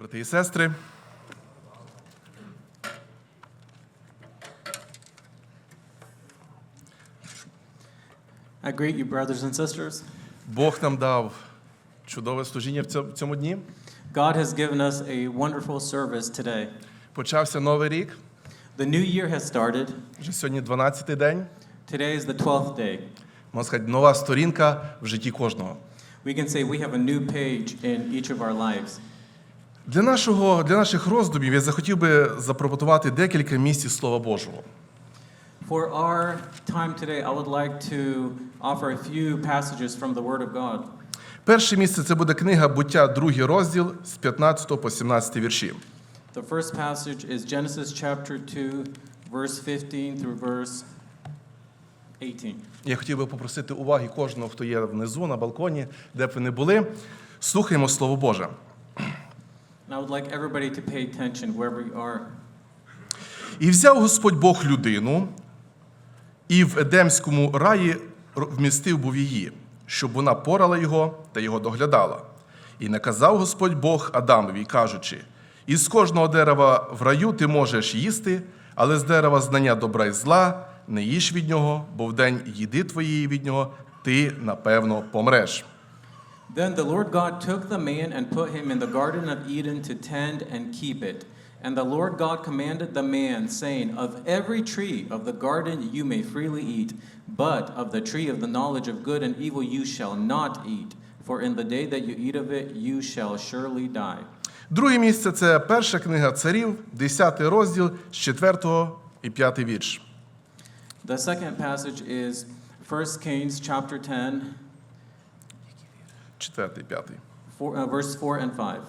брати і сестри, I greet you, brothers and sisters. Бог нам дав чудове служіння в цьому дні. God has given us a wonderful service today. Почався новий рік. The new year has started. Вже сьогодні 12-й день. Today is the 12th day. Можна сказати, нова сторінка в житті кожного. We can say we have a new page in each of our lives. Для, нашого, для наших роздумів я захотів би запропонувати декілька місць Слова Божого. For our time today, I would like to offer a few passages from the Word of God. Перше місце це буде книга Буття, другий розділ з 15 по 17 вірші. The first passage is Genesis chapter 2, verse 15 through verse 18. Я хотів би попросити уваги кожного, хто є внизу на балконі, де б ви не були. Слухаємо Слово Боже. І взяв Господь Бог людину, і в Едемському раї вмістив був її, щоб вона порала його та його доглядала. І наказав Господь Бог Адамові, кажучи: із кожного дерева в раю ти можеш їсти, але з дерева знання добра і зла не їж від нього, бо в день їди твоєї від нього ти напевно помреш. Then the Lord God took the man and put him in the Garden of Eden to tend and keep it. And the Lord God commanded the man, saying, Of every tree of the garden you may freely eat, but of the tree of the knowledge of good and evil you shall not eat. For in the day that you eat of it, you shall surely die. Друге місце це перша книга царів, 10 розділ з 4 і 5 вірш. The second passage is 1 Kings chapter 10, 4 і 5. four, uh, verse 4 and 5.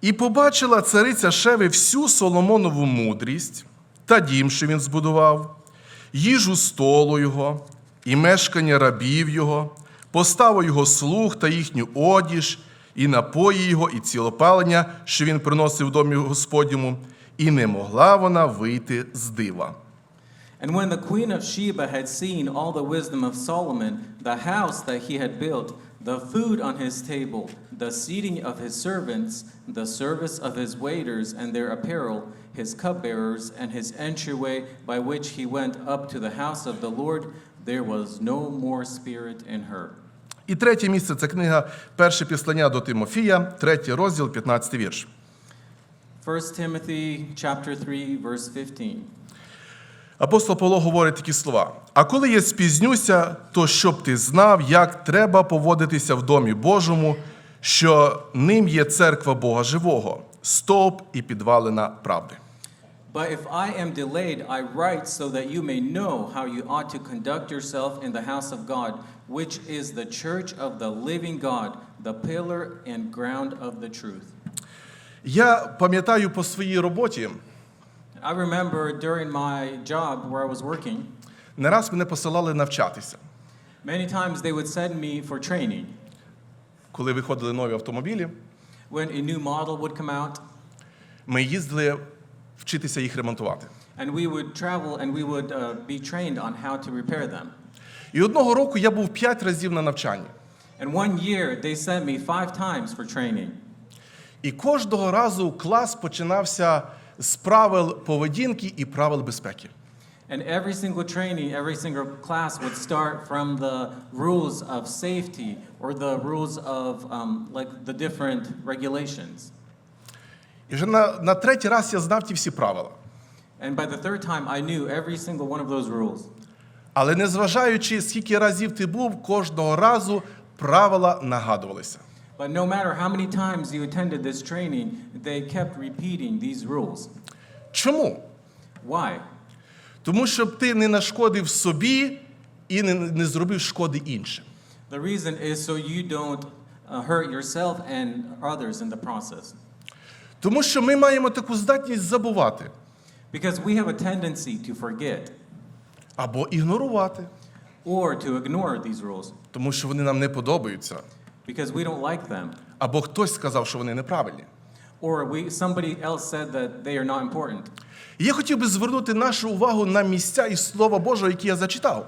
І побачила цариця Шеви всю Соломонову мудрість та дім, що він збудував, їжу столу його, і мешкання рабів його, поставу його слуг та їхню одіж, і напої його, і цілопалення, що він приносив в домі Господньому, і не могла вона вийти з дива. And when the queen of Sheba had seen all the wisdom of Solomon, the house that he had built, the food on his table, the seating of his servants, the service of his waiters and their apparel, his cupbearers, and his entryway by which he went up to the house of the Lord, there was no more spirit in her. І третє місце це книга Перше післання до Тимофія, третій розділ, 15 вірш. 1 Timothy chapter 3 verse 15. Апостол Павло говорить такі слова: А коли я спізнюся, то щоб ти знав, як треба поводитися в домі Божому, що ним є церква Бога живого, стовп і підвалина правди. But if I am delayed, I write so that you may know how you ought to conduct yourself in the house of God, which is the church of the living God, the pillar and ground of the truth. Я пам'ятаю по своїй роботі, I remember during my job where I was working, не раз мене посилали навчатися. many times they would send me for training. Коли виходили нові автомобілі, When a new model would come out, ми їздили вчитися їх ремонтувати. and we would travel and we would uh, be trained on how to repair them. І одного року я був п'ять разів на навчанні. And one year they sent me five times for training. І кожного разу клас починався з правил поведінки і правил безпеки. And every single training, every single class would start from the rules of safety or the rules of um, like the different regulations. І вже на, на третій раз я знав ті всі правила. And by the third time, I knew every single one of those rules. Але незважаючи, скільки разів ти був, кожного разу правила нагадувалися. But no matter how many times you attended this training, they kept repeating these rules. Чому? Why? Тому щоб ти не нашкодив собі і не, не зробив шкоди іншим. The reason is so you don't uh, hurt yourself and others in the process. Тому що ми маємо таку здатність забувати Because we have a tendency to forget або ігнорувати, or to ignore these rules тому що вони нам не подобаються, because we don't like them. або хтось сказав, що вони неправильні. Or we, somebody else said that they are not important. І я хотів би звернути нашу увагу на місця із Слова Божого, які я зачитав.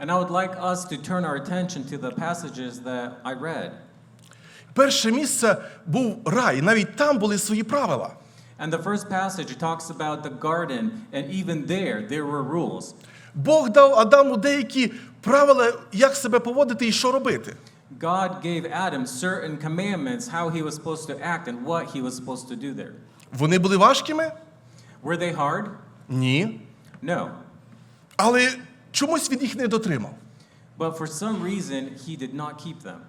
And I would like us to turn our attention to the passages that I read. перше місце був рай, навіть там були свої правила. And the first passage talks about the garden, and even there, there were rules. Бог дав Адаму деякі правила, як себе поводити і що робити. God gave Adam certain commandments how he was supposed to act and what he was supposed to do there. Вони були важкими? Were they hard? Ні. No. Але чомусь він їх не дотримав. But for some reason, he did not keep them.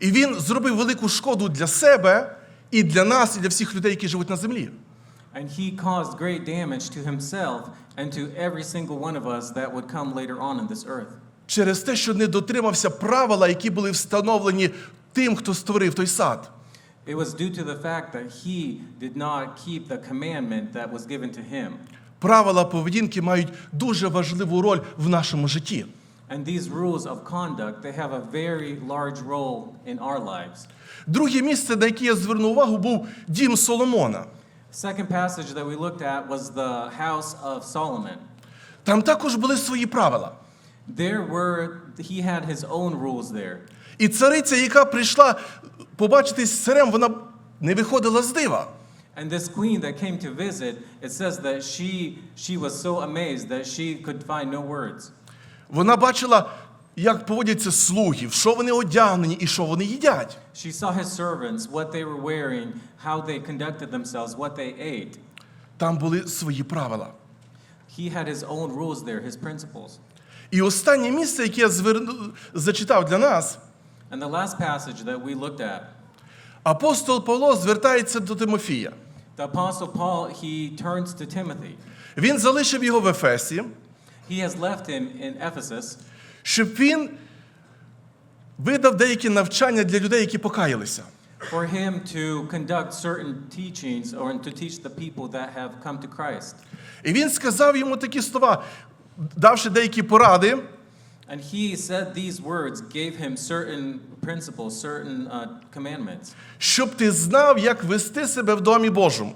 І він зробив велику шкоду для себе і для нас, і для всіх людей, які живуть на землі. And he caused great damage to himself and to every single one of us that would come later on in this earth. Через те, що не дотримався правила, які були встановлені тим, хто створив той сад. It was due to the fact that he did not keep the commandment that was given to him. Правила поведінки мають дуже важливу роль в нашому житті. And these rules of conduct, they have a very large role in our lives. Друге місце, на яке я звернув увагу, був дім Соломона. Second passage that we looked at was the house of Solomon. Там також були свої правила. There were, he had his own rules there. І цариця, яка прийшла побачитись з царем, вона не виходила з дива. And this queen that came to visit, it says that she, she was so amazed that she could find no words. Вона бачила, як поводяться слуги, в що вони одягнені і що вони їдять. She saw his servants, what they were wearing, how they conducted themselves, what they ate. Там були свої правила. He had his own rules there, his principles. І останнє місце, яке я зверну, зачитав для нас, And the last passage that we looked at, апостол Павло звертається до Тимофія. the Apostle Paul, he turns to Timothy. Він залишив його в Ефесі, He has left him in Ephesus щоб він видав деякі навчання для людей, які покаялися. for him to conduct certain teachings or to teach the people that have come to Christ. І він сказав йому такі слова, давши деякі поради, And he said these words, gave him certain principles, certain uh, commandments, щоб ти знав, як вести себе в домі Божому.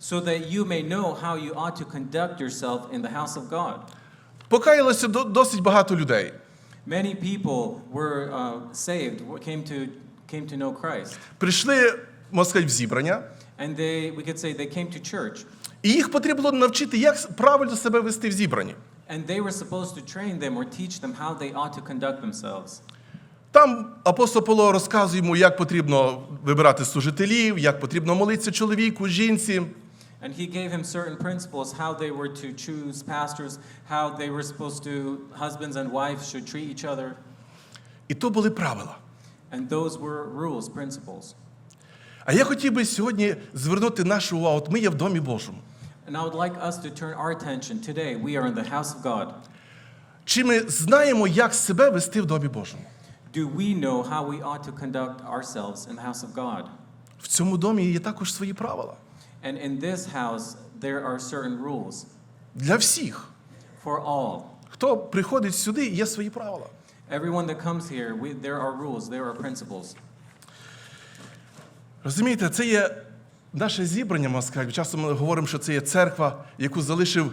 so that you may know how you ought to conduct yourself in the house of God. Покаялося досить багато людей. Many people were uh, saved, came to, came to know Christ. Прийшли, можна сказати, в зібрання, And they, we could say they came to church. і їх потрібно навчити, як правильно себе вести в зібранні. And they were supposed to train them or teach them how they ought to conduct themselves. Там апостол Павло розказує йому, як потрібно вибирати служителів, як потрібно молитися чоловіку, жінці. And he gave him certain principles how they were to choose pastors, how they were supposed to, husbands and wives should treat each other. І то були правила. And those were rules, principles. А я хотів би сьогодні звернути нашу увагу. От ми є в домі Божому. And I would like us to turn our attention today. We are in the house of God. Чи ми знаємо, як себе вести в домі Божому? Do we know how we ought to conduct ourselves in the house of God? В цьому домі є також свої правила. And in this house, there are certain rules Для всіх. for all. Хто приходить сюди, є свої правила. Everyone that comes here, we, there are rules, there are principles. Розумієте, це є наше зібрання, можна сказати. Часом ми говоримо, що це є церква, яку залишив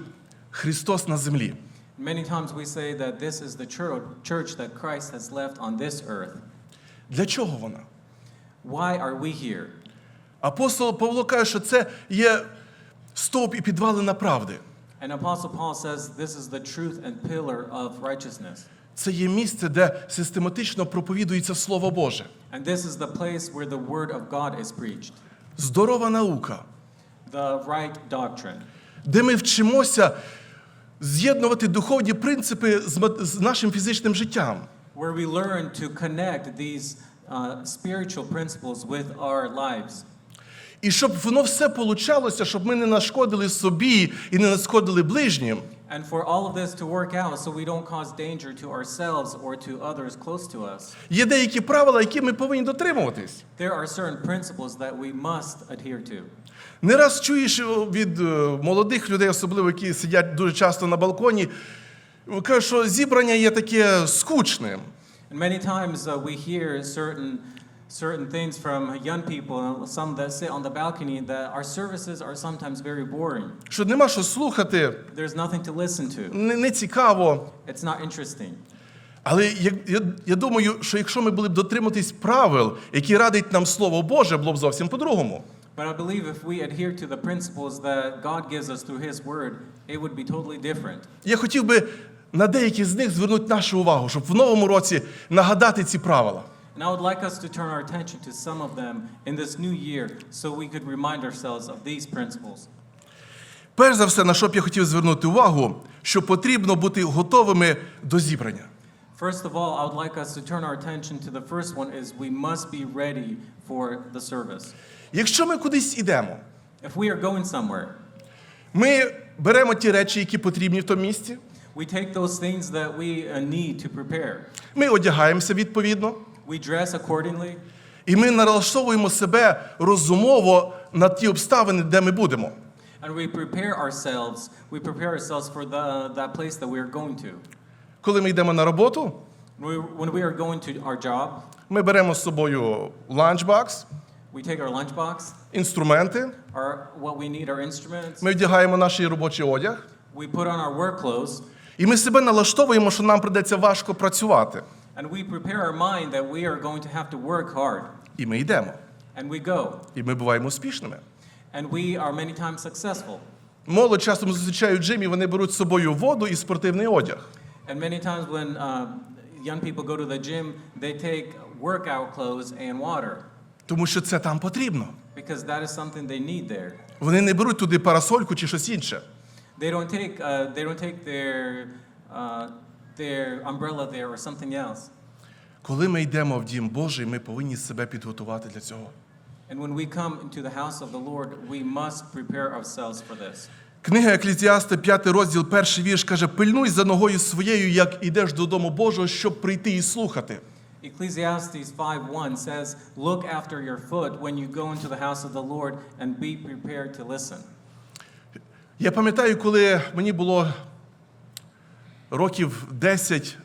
Христос на землі. Many times we say that this is the church that Christ has left on this earth. Для чого вона? Why are we here? Апостол Павло каже, що це є стовп і підвалина правди. And Apostle Paul says this is the truth and pillar of righteousness. Це є місце, де систематично проповідується Слово Боже. And this is the place where the word of God is preached, Здорова наука, the right doctrine, де ми вчимося з'єднувати духовні принципи з нашим фізичним життям. where we learn to connect these uh, spiritual principles with our lives. І щоб воно все получалося, щоб ми не нашкодили собі і не нашкодили ближнім. And for all of this to work out so we don't cause danger to ourselves or to others close to us, Є деякі правила, які ми повинні дотримуватись. there are certain principles that we must adhere to. Не раз чуєш від е, молодих людей, особливо які сидять дуже часто на балконі, кажуть, що зібрання є таке скучне. And many times uh, we hear certain, certain things from young people, some that sit on the balcony, that our services are sometimes very boring. Що нема що слухати, There's nothing to listen to. не, не цікаво. It's not interesting. Але я, я, я думаю, що якщо ми були б дотримуватись правил, які радить нам Слово Боже, було б зовсім по-другому. But I believe if we adhere to the principles that God gives us through His Word, it would be totally different. Я хотів би на деякі з них звернути нашу увагу, щоб в новому році нагадати ці правила. And I would like us to turn our attention to some of them in this new year so we could remind ourselves of these principles. Перш за все, на що б я хотів звернути увагу, що потрібно бути готовими до зібрання. First of all, I would like us to turn our attention to the first one is we must be ready for the service. Якщо ми кудись ідемо, If we are going somewhere, ми беремо ті речі, які потрібні в тому місці, we take those things that we uh, need to prepare. ми одягаємося відповідно, We dress accordingly, і ми налаштовуємо себе розумово на ті обставини, де ми будемо. and we prepare ourselves. We prepare ourselves for the, that place that we are going to. Коли ми йдемо на роботу, We, when we are going to our job, ми беремо з собою ланчбакс, we take our lunchbox, інструменти, our, what we need, our instruments, ми вдягаємо наш робочий одяг, we put on our work clothes, і ми себе налаштовуємо, що нам придеться важко працювати. And we prepare our mind that we are going to have to work hard. І ми йдемо. And we go. І ми буваємо успішними. And we are many times successful. Молодь часом зустрічають в джимі, вони беруть з собою воду і спортивний одяг. And many times when uh, young people go to the gym, they take workout clothes and water Тому що це там потрібно. because that is something they need there. Вони не беруть туди парасольку чи щось інше. They don't take, uh, they don't take their, uh, their umbrella there or something else. Коли ми йдемо в дім Божий, ми повинні себе підготувати для цього. And when we come into the house of the Lord, we must prepare ourselves for this. Книга Еклезіаста, 5 розділ, перший вірш каже: пильнуй за ногою своєю, як ідеш додому Божого, щоб прийти і слухати. Ecclesiastes 5:1 says, "Look after your foot when you go into the house of the Lord and be prepared to listen." Я пам'ятаю, коли мені було років 10-11,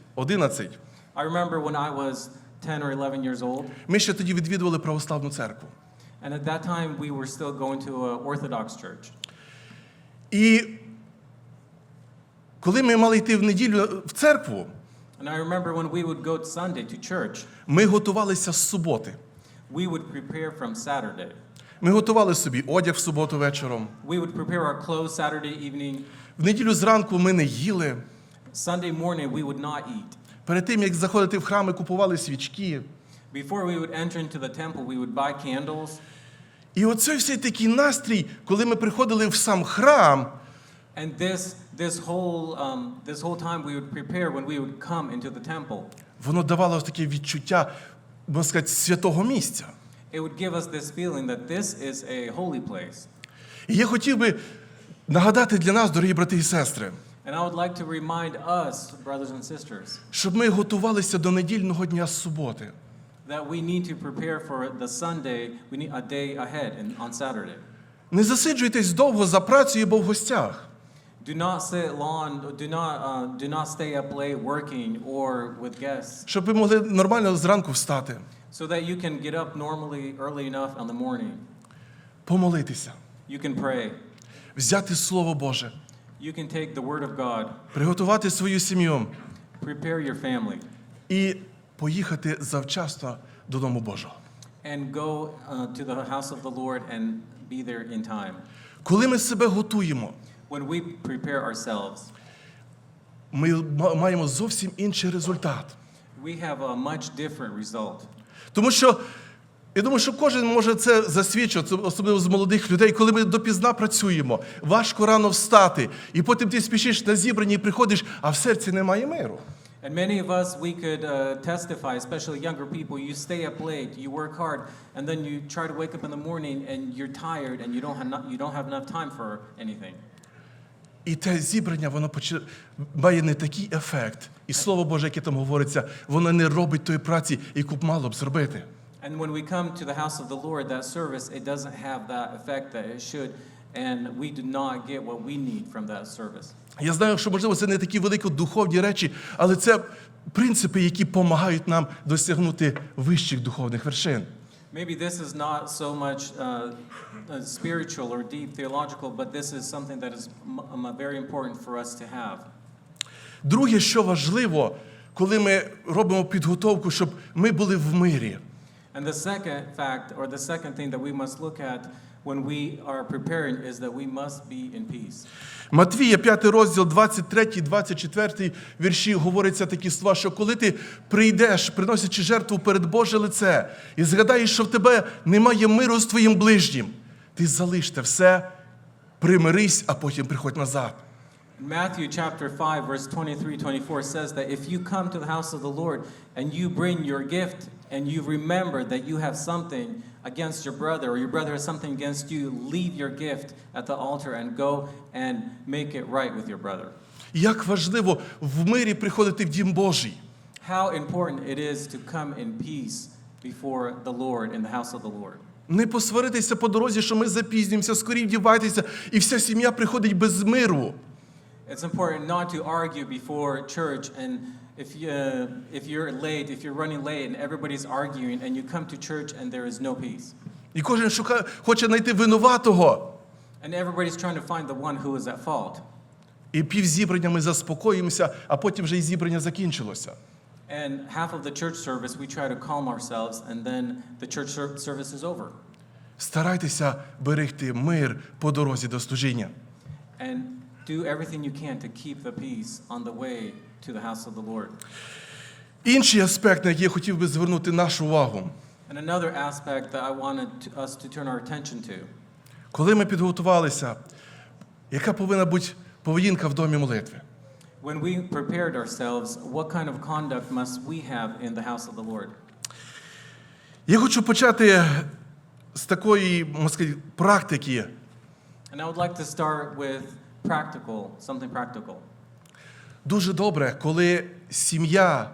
I remember when I was 10 or 11 years old, ми ще тоді відвідували православну церкву. and at that time we were still going to an Orthodox church. І коли ми мали йти в неділю в церкву, And I remember when we would go to Sunday to church, ми готувалися з суботи. we would prepare from Saturday. Ми готували собі одяг в суботу вечором. We would prepare our clothes Saturday evening. В неділю зранку ми не їли. Sunday morning we would not eat. Перед тим, як заходити в храм, ми купували свічки. Before we would enter into the temple, we would buy candles. І оцей всей такий настрій, коли ми приходили в сам храм, And this, this, whole, um, this whole time we would prepare when we would come into the temple. воно давало таке відчуття, можна сказати, святого місця. It would give us this feeling that this is a holy place. І я хотів би нагадати для нас, дорогі брати і сестри, And I would like to remind us, brothers and sisters, щоб ми готувалися до недільного дня з суботи. that we need to prepare for the Sunday, we need a day ahead and on Saturday. Не засиджуйтесь довго за працею або в гостях. Do not sit long, do not, uh, do not stay up late working or with guests, щоб ви могли нормально зранку встати, so that you can get up normally early enough in the morning. помолитися, You can pray. взяти Слово Боже, You can take the Word of God, приготувати свою сім'ю prepare your family, і поїхати завчасно додому Божого. and go uh, to the house of the Lord and be there in time. Коли ми себе готуємо, When we prepare ourselves, ми ма- маємо зовсім інший результат. we have a much different result. Тому що я думаю, що кожен може це засвідчити, особливо з молодих людей, коли ми допізна працюємо, важко рано встати, і потім ти спішиш на зібрані і приходиш, а в серці немає миру. And many of us, we could uh, testify, especially younger people, you stay up late, you work hard, and then you try to wake up in the morning and you're tired and you don't have, not, you don't have enough time for anything. І те зібрання, воно почи- має не такий ефект. І слово Боже, яке там говориться, воно не робить тої праці, яку б мало б зробити. And when we come to the house of the Lord, that service, it doesn't have that effect that it should, and we do not get what we need from that service. Я знаю, що можливо це не такі великі духовні речі, але це принципи, які допомагають нам досягнути вищих духовних вершин. Maybe this is not so much uh, uh, spiritual or deep theological, but this is something that is um, very important for us to have. Друге, що важливо, коли ми робимо підготовку, щоб ми були в мирі. And the second fact, or the second thing that we must look at when we are preparing, is that we must be in peace. Матвія, 5 розділ, 23, 24 вірші говориться такі слова, що коли ти прийдеш, приносячи жертву перед Боже лице, і згадаєш, що в тебе немає миру з твоїм ближнім, ти залиш те все, примирись, а потім приходь назад. Matthew chapter 5, verse 23 24 says that if you come to the house of the Lord and you bring your gift and you remember that you have something against your brother or your brother has something against you, leave your gift at the altar and go and make it right with your brother. Як важливо в мирі приходити в дім Божий. How important it is to come in peace before the Lord in the house of the Lord. Не посваритися по дорозі, що ми запізнюємося, скорі вдівайтеся, і вся сім'я приходить без миру. It's important not to argue before church and if, you, uh, if you're late, if you're running late and everybody's arguing and you come to church and there is no peace. І кожен шукає, хоче знайти винуватого. And everybody's trying to find the one who is at fault. І півзібрання ми заспокоїмося, а потім вже і зібрання закінчилося. And half of the church service, we try to calm ourselves and then the church service is over. Старайтеся берегти мир по дорозі до служіння. And do everything you can to keep the peace on the way to the house of the Lord. Інший аспект, на який я хотів би звернути нашу увагу. And another aspect that I wanted to, us to turn our attention to Коли ми підготувалися, яка повинна бути поведінка в домі молитви? When we prepared ourselves, what kind of conduct must we have in the house of the Lord? Я хочу почати з такої можна сказати, практики. And I would like to start with practical, something practical. Дуже добре, коли сім'я,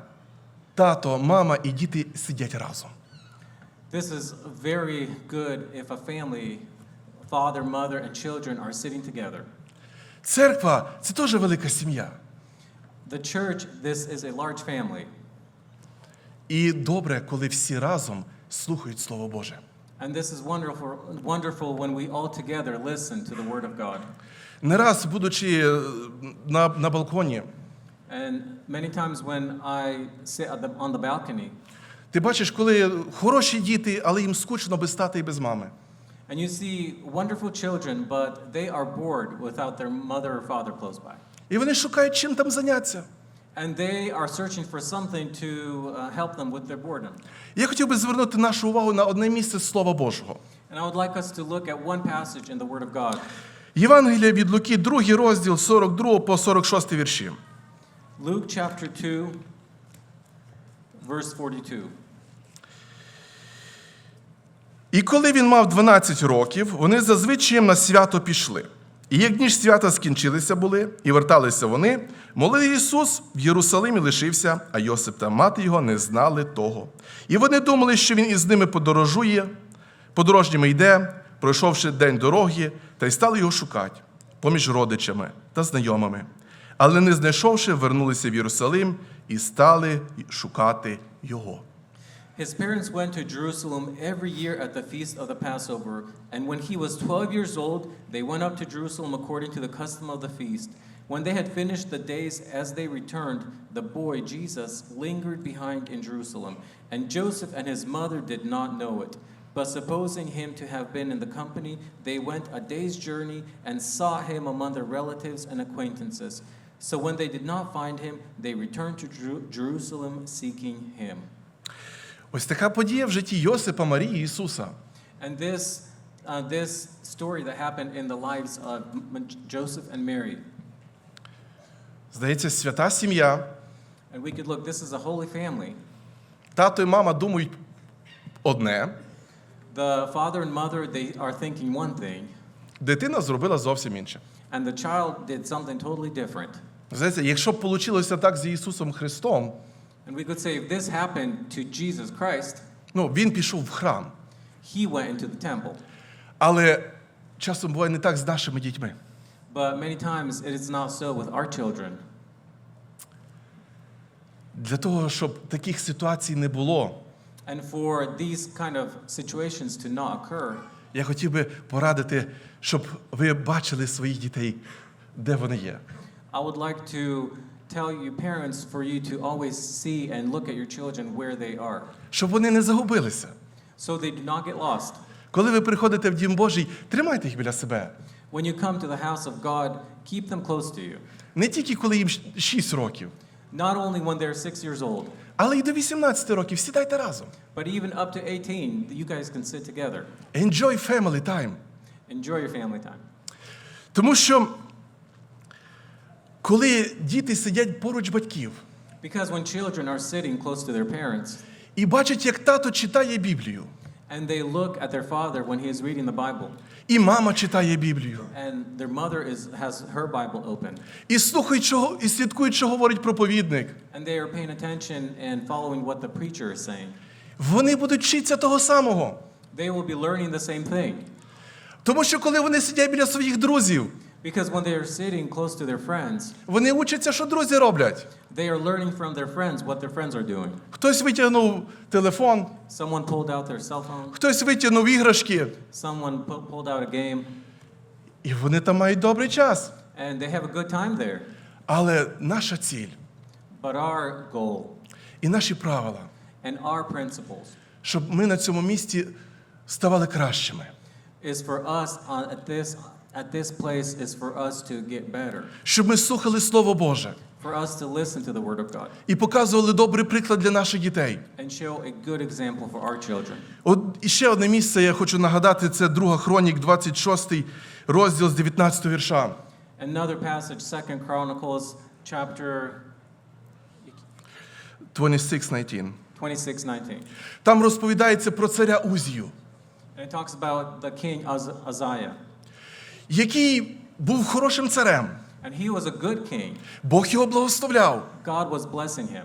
тато, мама і діти сидять разом. This is very good if a family, father, mother, and children are sitting together. Церква це теж велика сім'я. The church, this is a large family. І добре, коли всі разом слухають Слово Боже. And this is wonderful, wonderful when we all together listen to the Word of God. Не раз, будучи е, на, на балконі, And many times when I sit at the, on the balcony, ти бачиш, коли хороші діти, але їм скучно без тата і без мами. and you see wonderful children, but they are bored without their mother or father close by. І вони шукають, чим там зайнятися. And they are searching for something to uh, help them with their boredom. Я хотів би звернути нашу увагу на одне місце з Слова Божого. And I would like us to look at one passage in the Word of God. Євангелія від Луки, 2 розділ 42 по 46 вірші. Luke chapter 2, verse 42. І коли він мав 12 років, вони зазвичай на свято пішли. І як дні ж свята скінчилися були, і верталися вони, молодий Ісус в Єрусалимі лишився, а Йосип та мати його не знали того. І вони думали, що він із ними подорожує, подорожніми йде, пройшовши день дороги, та й стали його шукати поміж родичами та знайомими. Але не знайшовши, вернулися в Єрусалим і стали шукати його. His parents went to Jerusalem every year at the feast of the Passover, and when he was 12 years old, they went up to Jerusalem according to the custom of the feast. When they had finished the days as they returned, the boy Jesus lingered behind in Jerusalem, and Joseph and his mother did not know it. But supposing him to have been in the company, they went a day's journey and sought him among their relatives and acquaintances. So when they did not find him, they returned to Jeru- Jerusalem seeking him. Ось така подія в житті Йосипа, Марії і Ісуса. And this, uh, this story that happened in the lives of M- Joseph and Mary, Здається, свята сім'я. and we could look, this is a holy family. Тато і мама думають одне, The father and mother, they are thinking one thing, дитина зробила зовсім інше. and the child did something totally different. Знаєте, якщо б вийшло так з Ісусом Христом, And we could say if this happened to Jesus Christ, ну, він пішов в храм. he went into the temple. Але часом буває не так з нашими дітьми. But many times it is not so with our children. Для того, щоб таких ситуацій не було, And for these kind of situations to not occur, я хотів би порадити, щоб ви бачили своїх дітей, де вони є. I would like to tell you parents for you to always see and look at your children where they are, щоб вони не загубилися. so they do not get lost. Коли ви приходите в Дім Божий, тримайте їх біля себе. When you come to the house of God, keep them close to you. Не тільки коли їм 6 років, Not only when they're six years old, але і до 18 років сідайте разом. but even up to 18, you guys can sit together. Enjoy family time. Enjoy your family time. Тому що коли діти сидять поруч батьків Because when children are sitting close to their parents і бачать, як тато читає Біблію, and they look at their father when he is reading the Bible, і мама читає Біблію, and their mother is, has her Bible open, і слухають, що, і слідкують, що говорить проповідник, and they are paying attention and following what the preacher is saying, вони будуть вчитися того самого. they will be learning the same thing. Тому що коли вони сидять біля своїх друзів, Because when they are sitting close to their friends, вони учаться, що друзі роблять. they are learning from their friends what their friends are doing. Хтось витягнув телефон, Someone pulled out their cell phone, хтось витягнув іграшки, someone pu- pulled out a game, і вони там мають добрий час. and they have a good time there. Але наша ціль But our goal і наші правила, and our principles щоб ми на цьому місці ставали кращими, is for us on, at this at this place is for us to get better, щоб ми слухали Слово Боже for us to listen to the Word of God і показували добрий приклад для наших дітей. and show a good example for our children. От і ще одне місце я хочу нагадати: це 2 Хронік, 26 розділ з 19 вірша. Another passage, Second Chronicles chapter 26.19. 26:19. Там розповідається про царя Узію, And it talks about the king Uzziah. Який був хорошим царем. And he was a good king. Бог його благословляв. God was blessing him.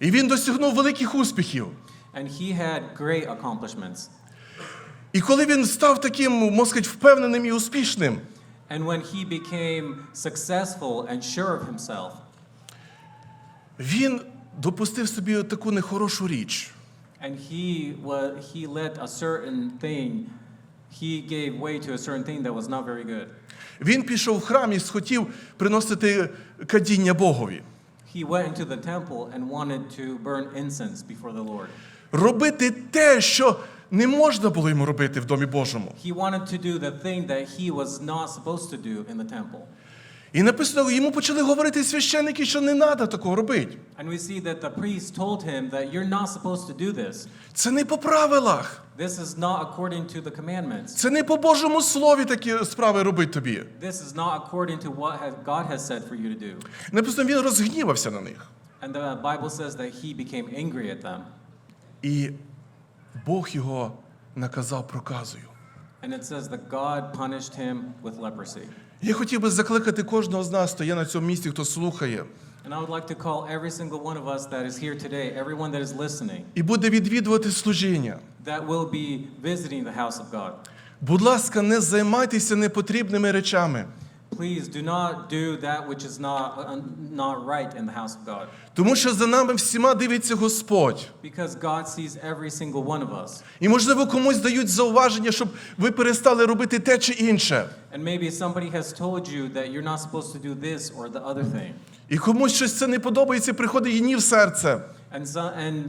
І він досягнув великих успіхів. And he had great accomplishments. І коли він став таким, можна впевненим і успішним, And when he became successful and sure of himself, він допустив собі таку нехорошу річ. and he was he let a certain thing, he gave way to a certain thing that was not very good. Він пішов в храм і схотів приносити кадіння Богові. He went into the temple and wanted to burn incense before the Lord. Робити те, що не можна було йому робити в Домі Божому. He wanted to do the thing that he was not supposed to do in the temple. І написано, йому почали говорити священники, що не треба такого робити. And we see that the priest told him that you're not supposed to do this. Це не по правилах. This is not according to the commandments. Це не по Божому слові такі справи робити тобі. This is not according to what has, God has said for you to do. Написано, він розгнівався на них. And the Bible says that he became angry at them. І Бог його наказав проказою. And it says that God punished him with leprosy. Я хотів би закликати кожного з нас, хто є на цьому місці, хто слухає, And I would like to call every single one of us that is here today, everyone that is listening, і буде відвідувати служіння. that will be visiting the house of God. Будь ласка, не займайтеся непотрібними речами, Please do not do that which is not, uh, not right in the house of God. тому що за нами всіма дивиться Господь. Because God sees every single one of us. І, можливо, комусь дають зауваження, щоб ви перестали робити те чи інше. And maybe somebody has told you that you're not supposed to do this or the other thing. І комусь щось це не подобається, приходить гнів в серце. And, so, and,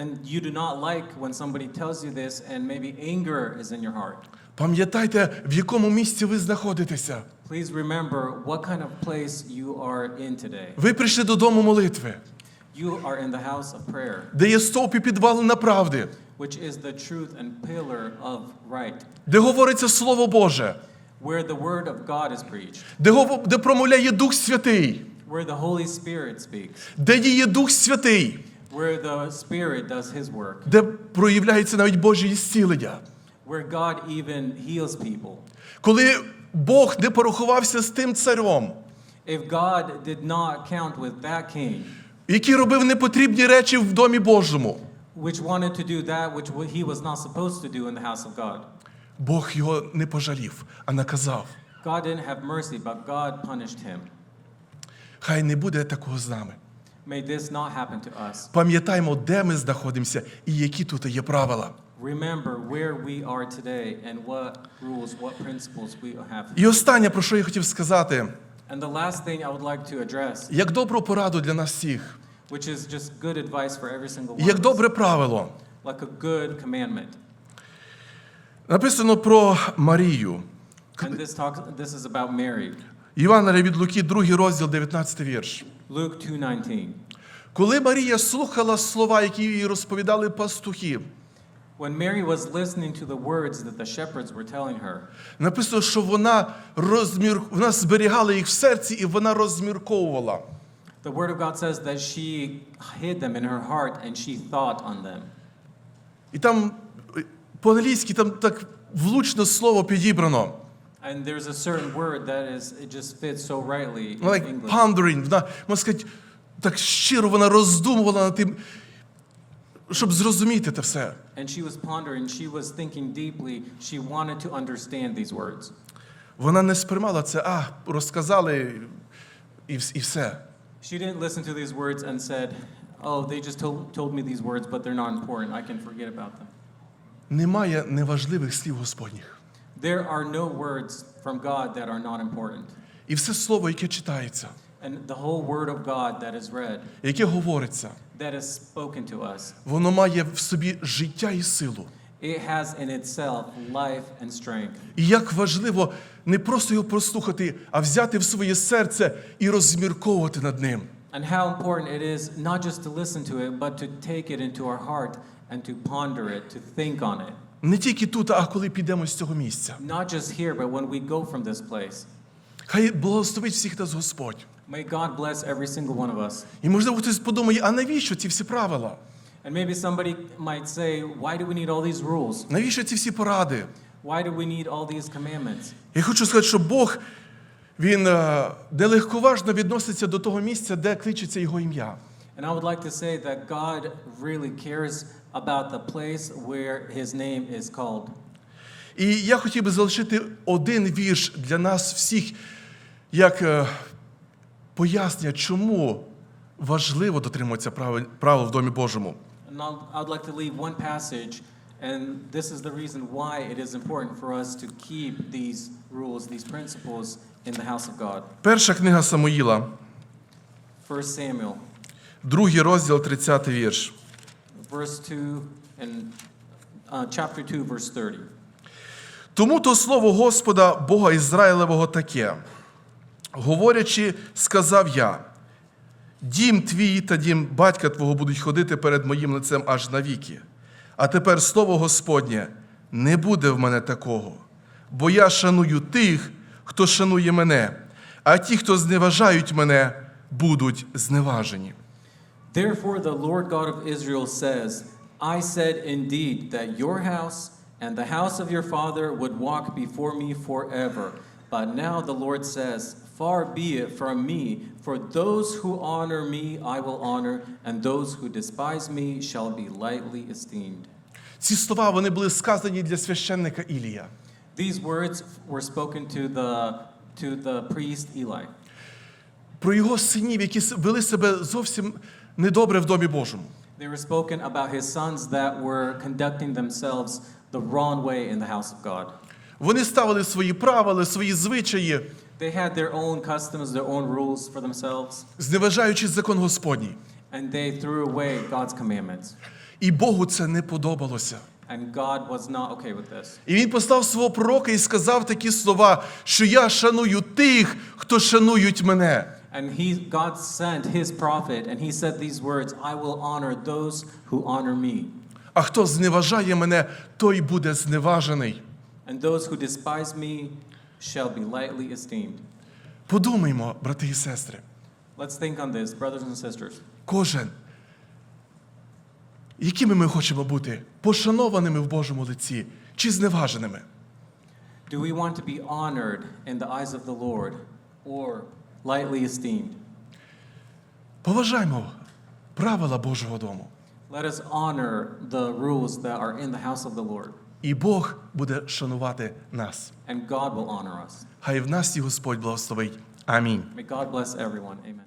and you do not like when somebody tells you this, and maybe anger is in your heart. Пам'ятайте, в якому місці ви знаходитеся. Please remember what kind of place you are in today. Ви прийшли додому молитви, You are in the house of prayer, де є стовп і підвалина правди, which is the truth and pillar of right, де говориться Слово Боже, where the word of God is preached, де, гов- де промовляє Дух Святий, where the Holy Spirit speaks, де діє Дух Святий, where the Spirit does his work, де проявляється навіть Боже зцілення. where God even heals people. Коли Бог не порахувався з тим царем, If God did not count with that king, який робив непотрібні речі в домі Божому, which wanted to do that which he was not supposed to do in the house of God. Бог його не пожалів, а наказав. God didn't have mercy, but God punished him. Хай не буде такого з нами. May this not happen to us. Пам'ятаймо, де ми знаходимося і які тут є правила. Remember where we are today and what rules, what principles we have. І останнє, про що я хотів сказати, And the last thing I would like to address, як добру пораду для нас всіх, which is just good advice for every single one, як of us, добре правило. like a good commandment. Написано про Марію. And this talks. This is about Mary. Євангелія від Луки, 2 розділ, 19 вірш. Luke 2:19. Коли Марія слухала слова, які їй розповідали пастухи, When Mary was listening to the words that the shepherds were telling her, написано, що вона розмір... вона зберігала їх в серці і вона розмірковувала. the word of God says that she hid them in her heart and she thought on them. І там е, по-англійськи там так влучно слово підібрано. And there's a certain word that is it just fits so rightly in Like English. pondering. Вона, можна сказати, так щиро вона роздумувала над тим, щоб зрозуміти це все. And she was pondering, she was thinking deeply, she wanted to understand these words. Вона не сприймала це, а, розказали і, вс- і все. She didn't listen to these words and said, Oh, they just told, told me these words, but they're not important. I can forget about them. Немає неважливих слів Господніх. There are no words from God that are not important. І все слово, яке читається, And the whole word of God that is read, яке говориться, that is spoken to us, воно має в собі життя і силу. it has in itself life and strength. І як важливо не просто його прослухати, а взяти в своє серце і розмірковувати над ним. And how important it is not just to listen to it, but to take it into our heart and to ponder it, to think on it. Не тільки тут, а коли підемо з цього місця. Not just here, but when we go from this place. Хай благословить всіх нас Господь. May God bless every single one of us. І можливо хтось подумає, а навіщо ці всі правила? And maybe somebody might say, why do we need all these rules? Навіщо ці всі поради? Why do we need all these commandments? Я хочу сказати, що Бог він е, нелегковажно відноситься до того місця, де кличеться його ім'я. And I would like to say that God really cares about the place where his name is called. І я хотів би залишити один вірш для нас всіх, як е, пояснення, чому важливо дотримуватися правил, правил в Домі Божому. And I'll, I'd like to leave one passage, and this is the reason why it is important for us to keep these rules, these principles in the house of God. Перша книга Самуїла, 1 Samuel, другий розділ, 30 вірш. verse 2 and uh, chapter 2, verse 30. Тому то слово Господа, Бога Ізраїлевого таке. Говорячи, сказав я: дім твій та дім батька твого будуть ходити перед моїм лицем аж навіки. А тепер слово Господнє не буде в мене такого, бо я шаную тих, хто шанує мене, а ті, хто зневажають мене, будуть зневажені. Therefore, the Lord God of Israel says, I said indeed that your house and the house of your father would walk before me forever. But now the Lord says, Far be it from me, for those who honor me I will honor, and those who despise me shall be lightly esteemed. Ці слова вони були сказані для священника Ілія. These words were spoken to the, to the priest Eli, Про його синів, які вели себе зовсім недобре в Домі Божому. They were spoken about his sons that were conducting themselves the wrong way in the house of God. Вони ставили свої правила, свої звичаї, They had their own customs, their own rules for themselves, зневажаючи закон Господній. and they threw away God's commandments. І Богу це не подобалося. And God was not okay with this. І він послав свого пророка і сказав такі слова, що я шаную тих, хто шанують мене. And he, God sent his prophet, and he said these words I will honor those who honor me, А хто зневажає мене, той буде зневажений. and those who despise me shall be lightly esteemed. Подумаймо, брати і сестри, Let's think on this, brothers and sisters. кожен, якими ми хочемо бути пошанованими в Божому лиці чи зневаженими. Do we want to be honored in the eyes of the Lord or lightly esteemed? Поважаймо правила Божого дому. Let us honor the rules that are in the house of the Lord, І Бог буде шанувати нас. and God will honor us. Хай в нас і Господь благословить. Амінь. May God bless everyone. Amen.